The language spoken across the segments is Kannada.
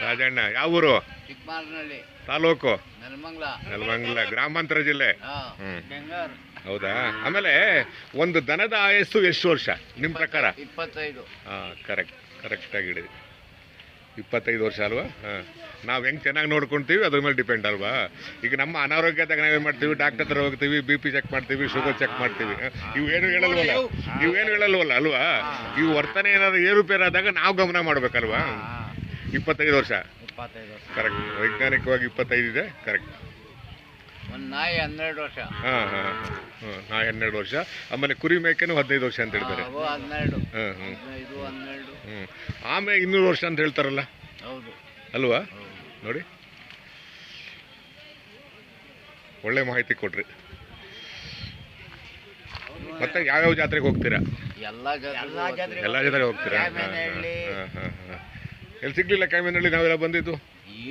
ರಾಜಣ್ಣ. ಯಾವ ಊರು? ತಾಲೂಕು? ನೆಲಮಂಗ್ಲ. ಗ್ರಾಮಾಂತರ ಜಿಲ್ಲೆ? ಹೌದಾ? ಆಮೇಲೆ ಒಂದು ದನದ ಆಯಸ್ಸು ಎಷ್ಟು ವರ್ಷ? ನಿಮ್ಮ ಪ್ರಕಾರ? ಇಪ್ಪತ್ತೈದು. ಕರೆಕ್ಟ್ ಕರೆಕ್ಟ್ ಆಗಿ ಇಪ್ಪತ್ತೈದು ವರ್ಷ ಅಲ್ವಾ? ಹಾಂ. ನಾವು ಹೆಂಗೆ ಚೆನ್ನಾಗಿ ನೋಡ್ಕೊಳ್ತೀವಿ ಅದ್ರ ಮೇಲೆ ಡಿಪೆಂಡ್ ಅಲ್ವಾ? ಈಗ ನಮ್ಮ ಅನಾರೋಗ್ಯದಾಗ ನಾವೇನು ಮಾಡ್ತೀವಿ ಡಾಕ್ಟರ್ ಹತ್ರ ಹೋಗ್ತೀವಿ ಬಿ ಪಿ ಚೆಕ್ ಮಾಡ್ತೀವಿ ಶುಗರ್ ಚೆಕ್ ಮಾಡ್ತೀವಿ. ಇವೇನು ಏನು ಹೇಳಲ್ವಲ್ಲ? ಇವೇನು ಏನು ಹೇಳಲ್ವಲ್ಲ ಅಲ್ವಾ? ಇವು ವರ್ತನೆ ಏನಾದ್ರು ಏರುಪೇರಾದಾಗ ನಾವು ಗಮನ ಮಾಡ್ಬೇಕಲ್ವಾ? ಇಪ್ಪತ್ತೈದು ವರ್ಷ. ಕರೆಕ್ಟ್ ವೈಜ್ಞಾನಿಕವಾಗಿ ಇಪ್ಪತ್ತೈದು ಇದೆ ಕರೆಕ್ಟ್ ಒಂದು ನಾಯಿ ಹನ್ನೆರಡು ವರ್ಷ. ಹಾಂ ಹಾಂ ಹಾಂ. ನಾಯಿ ಹನ್ನೆರಡು ವರ್ಷ. ಆಮೇಲೆ ಕುರಿ ಮೇಕೆನು ಹದಿನೈದು ವರ್ಷ ಅಂತ ಹೇಳ್ತಾರೆ. ಅವು ಹನ್ನೆರಡು. ಹಾಂ ಹ್ಞೂ ಹದಿನೈದು ಹನ್ನೆರಡು. ಹ್ಞೂ ಆಮೇಲೆ ಇನ್ನೂರು ವರ್ಷ ಅಂತ ಹೇಳ್ತಾರಲ್ಲ? ಹೌದು. ಅಲ್ವಾ? ನೋಡಿ. ಒಳ್ಳೆ ಮಾಹಿತಿ ಕೊಡ್ರಿ ಮತ್ತೆ ಯಾವ್ಯಾವ ಜಾತ್ರೆಗೆ ಹೋಗ್ತೀರಾ? ಎಲ್ಲ ಜಾತ್ರೆ ಎಲ್ಲ ಜಾತ್ರೆಗೆ ಹೋಗ್ತೀರಾ? ಹಾಂ ಕ್ಯಾಮನಹಳ್ಳಿ. ಹಾಂ ಹಾಂ ಹಾಂ. ಎಲ್ಲಿ ಸಿಗ್ಲಿಲ್ಲ ಕ್ಯಾಮಿನಲ್ಲಿ ನಾವೆಲ್ಲ ಬಂದಿದ್ದು?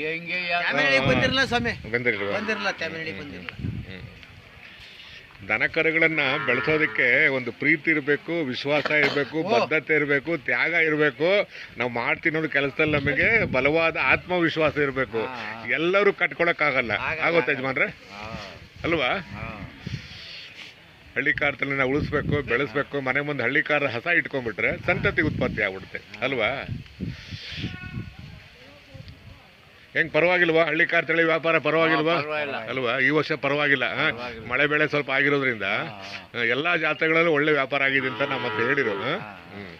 ಹೆಂಗೆ ತ್ಯಾಮಿನಹಳ್ಳಿ ಬಂದಿರಲ್ಲ ಸ್ವಾಮಿ. ಬಂದಿರಲ್ವಾ ಬಂದಿರಲ್ಲ ತ್ಯಾಮಿನಹಳ್ಳಿ ಬಂದಿರಲ್ಲ. ಹ್ಮ್. ದನ ಕರುಗಳನ್ನ ಬೆಳೆಸೋದಕ್ಕೆ ಒಂದು ಪ್ರೀತಿ ಇರಬೇಕು ವಿಶ್ವಾಸ ಇರಬೇಕು ಬದ್ಧತೆ ಇರಬೇಕು ತ್ಯಾಗ ಇರಬೇಕು. ನಾವು ಮಾಡ್ತೀವಿ ನೋಡಿ ಕೆಲಸದಲ್ಲಿ ನಮಗೆ ಬಲವಾದ ಆತ್ಮವಿಶ್ವಾಸ ಇರಬೇಕು. ಎಲ್ಲರೂ ಕಟ್ಕೊಳಕ್ಕಾಗಲ್ಲ. ಆಗುತ್ತೆ ಯಜಮಾನ್ರೆ? ಅಲ್ವಾ? ಹಳ್ಳಿ ಕಾರ್ತಲ್ಲಿ ನಾವು ಉಳಿಸ್ಬೇಕು ಬೆಳೆಸ್ಬೇಕು ಮನೆ ಮುಂದೆ ಹಳ್ಳಿ ಕಾರ ಹಸ ಇಟ್ಕೊಂಡ್ಬಿಟ್ರೆ ಸಂತತಿ ಉತ್ಪತ್ತಿ ಆಗ್ಬಿಡುತ್ತೆ. ಅಲ್ವಾ? ಹೆಂಗ್ ಪರವಾಗಿಲ್ವಾ? ಹಳ್ಳಿ ಕಾರ್ ತಳಿ ವ್ಯಾಪಾರ ಪರವಾಗಿಲ್ವಾ? ಅಲ್ವಾ? ಈ ವರ್ಷ ಪರವಾಗಿಲ್ಲ. ಮಳೆ ಬೆಳೆ ಸ್ವಲ್ಪ ಆಗಿರೋದ್ರಿಂದ ಎಲ್ಲಾ ಜಾತ್ರೆಗಳಲ್ಲೂ ಒಳ್ಳೆ ವ್ಯಾಪಾರ ಆಗಿದೆ ಅಂತ ನಮ್ಮ ಹೇಳಿರೋದು ಹೇಳಿರು ಹ್ಮ್.